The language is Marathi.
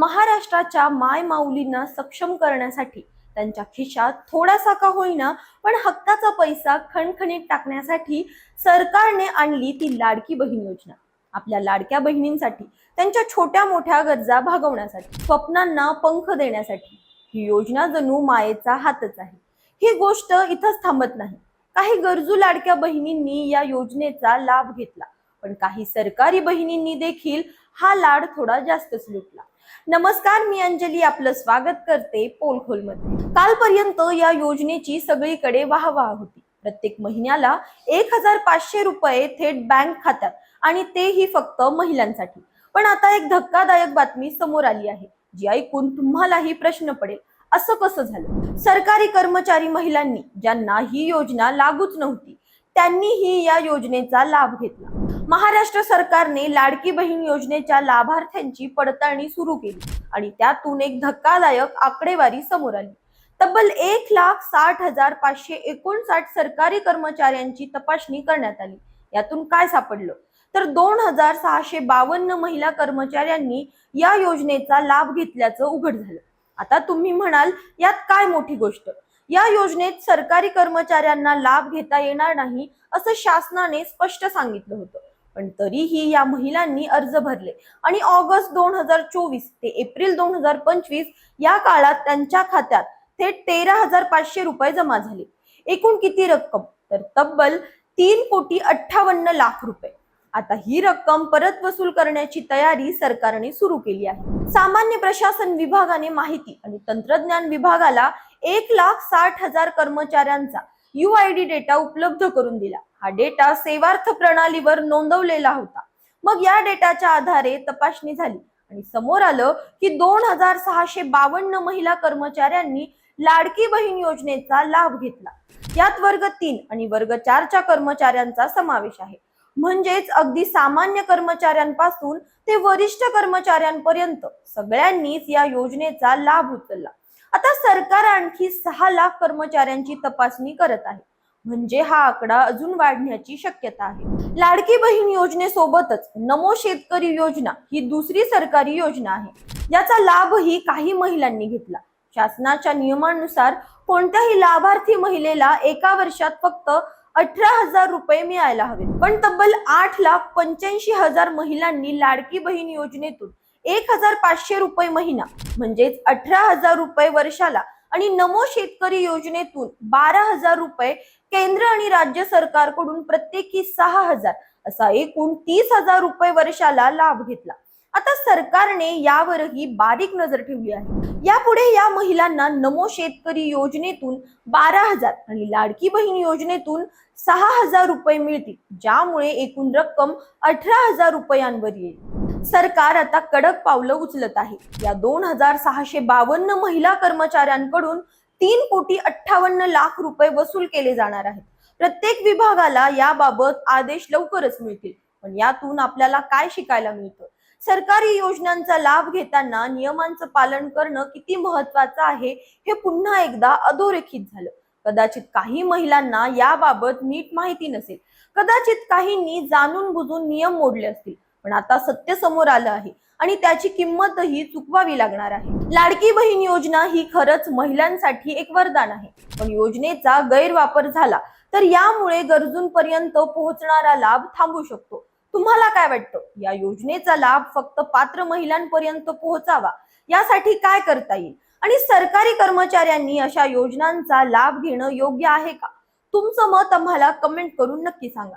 महाराष्ट्राच्या माय माऊलींना सक्षम करण्यासाठी त्यांच्या खिशात थोडासा का होईना पण हक्काचा पैसा खणखणीत टाकण्यासाठी सरकारने आणली ती लाडकी बहीण योजना. आपल्या लाडक्या बहिणींसाठी त्यांच्या छोट्या मोठ्या गरजा भागवण्यासाठी स्वप्नांना पंख देण्यासाठी ही योजना जणू मायेचा हातच आहे. ही गोष्ट इथंच थांबत नाही. काही गरजू लाडक्या बहिणींनी या योजनेचा लाभ घेतला पण काही सरकारी बहिणींनी देखील हा लाड थोडा जास्तच लुटला. नमस्कार मी अंजली आपलं स्वागत करते पोलखोलमध्ये. कालपर्यंत या योजनेची सगळीकडे वाहवाह होती. प्रत्येक महिन्याला एक हजार पाचशे रुपये थेट बँक खात्यात आणि तेही फक्त महिलांसाठी. पण आता एक धक्कादायक बातमी समोर आली आहे जी ऐकून तुम्हालाही प्रश्न पडेल असं कसं झालं? सरकारी कर्मचारी महिलांनी ज्यांना ही योजना लागूच नव्हती त्यांनीही या योजनेचा लाभ घेतला. महाराष्ट्र सरकारने लाडकी बहीण योजनेच्या लाभार्थ्यांची पडताळणी सुरू केली आणि त्यातून एक धक्कादायक आकडेवारी समोर आली. तब्बल एक लाख साठ हजार पाचशे एकोणसाठ सरकारी कर्मचाऱ्यांची तपासणी करण्यात आली. यातून काय सापडलं? तर दोन हजार सहाशे बावन्न महिला कर्मचाऱ्यांनी या योजनेचा लाभ घेतल्याचं उघड झालं. आता तुम्ही म्हणाल यात काय मोठी गोष्ट? या योजनेत सरकारी कर्मचाऱ्यांना लाभ घेता येणार नाही असं शासनाने स्पष्ट सांगितलं होतं. पण तरीही या महिलांनी अर्ज भरले. आणि ऑगस्ट दोन हजार चोवीस ते एप्रिल दोन हजार पंचवीस या काळात त्यांच्या खात्यात थेट तेरा हजार पाचशे रुपये जमा झाले. एकूण किती रक्कम? तर तब्बल तीन कोटी अठ्ठावन्न लाख रुपये. आता ही रक्कम परत वसूल करण्याची तयारी सरकारने सुरू केली आहे. सामान्य प्रशासन विभागाने माहिती आणि तंत्रज्ञान विभागाला एक लाख साठ हजार कर्मचाऱ्यांचा यू डेटा उपलब्ध करून दिला. हा डेटा सेवार्थ प्रणालीवर नोंदवलेला होता. मग या डेटाच्या आधारे तपासणी झाली. आणि समोर आलं की दोन हजार सहाशे बावन्न महिला कर्मचाऱ्यांनी लाडकी बहीण योजनेचा लाभ घेतला. यात वर्ग तीन आणि वर्ग चारच्या कर्मचाऱ्यांचा समावेश आहे. म्हणजेच अगदी सामान्य कर्मचाऱ्यांपासून ते वरिष्ठ कर्मचाऱ्यांपर्यंत सगळ्यांनीच या योजनेचा लाभ उचलला. आता सरकार आणखी सहा लाख कर्मचाऱ्यांची तपासणी करत आहे. म्हणजे हा आकडा अजून वाढण्याची शक्यता आहे. लाडकी बहीण योजनेसोबतच नमो शेतकरी योजना ही दुसरी सरकारी योजना आहे. याचा लाभही काही महिलांनी घेतला. शासनाच्या नियमानुसार कोणत्याही लाभार्थी महिलेला एका वर्षात फक्त अठरा हजार रुपये मिळायला हवे पण तब्बल आठ लाख पंच्याऐंशी हजार महिलांनी लाडकी बहीण योजनेतून एक हजार पाचशे रुपये महिना म्हणजेच अठरा हजार रुपये वर्षाला. आणि नमो शेतकरी योजनेतून बारा हजार रुपये केंद्र आणि राज्य सरकारकडून प्रत्येकी सहा हजार असा एकूण तीस हजार रुपये वर्षाला लाभ घेतला. आता सरकारने यावरही बारीक नजर ठेवली आहे. यापुढे या महिलांना नमो शेतकरी योजनेतून बारा हजार आणि लाडकी बहीण योजनेतून सहा हजार रुपये मिळतील ज्यामुळे एकूण रक्कम अठरा हजार रुपयांवर येईल. सरकार आता कडक पावलं उचलत आहे. या दोन हजार सहाशे बावन्न महिला कर्मचाऱ्यांकडून तीन कोटी अठ्ठावन्न लाख रुपये वसूल केले जाणार आहेत. प्रत्येक विभागाला याबाबत आदेश लवकरच मिळतील. पण यातून आपल्याला काय शिकायला मिळतं? सरकारी योजनांचा लाभ घेताना नियमांचं पालन करणं किती महत्वाचं आहे हे पुन्हा एकदा अधोरेखित झालं. कदाचित काही महिलांना याबाबत नीट माहिती नसेल. कदाचित काहींनी जाणून बुजून नियम मोडले असतील. पण आता सत्य समोर आलं आहे आणि त्याची किंमतही चुकवावी लागणार आहे. लाडकी बहीण योजना ही खरंच महिलांसाठी एक वरदान आहे. पण योजनेचा गैरवापर झाला तर यामुळे गरजूंपर्यंत पोहोचणारा लाभ थांबू शकतो. तुम्हाला काय वाटतं? या योजनेचा लाभ फक्त पात्र महिलांपर्यंत पोहोचावा? यासाठी काय करता येईल? आणि सरकारी कर्मचाऱ्यांनी अशा योजनांचा लाभ घेणं योग्य आहे का? तुमचं मत आम्हाला कमेंट करून नक्की सांगा.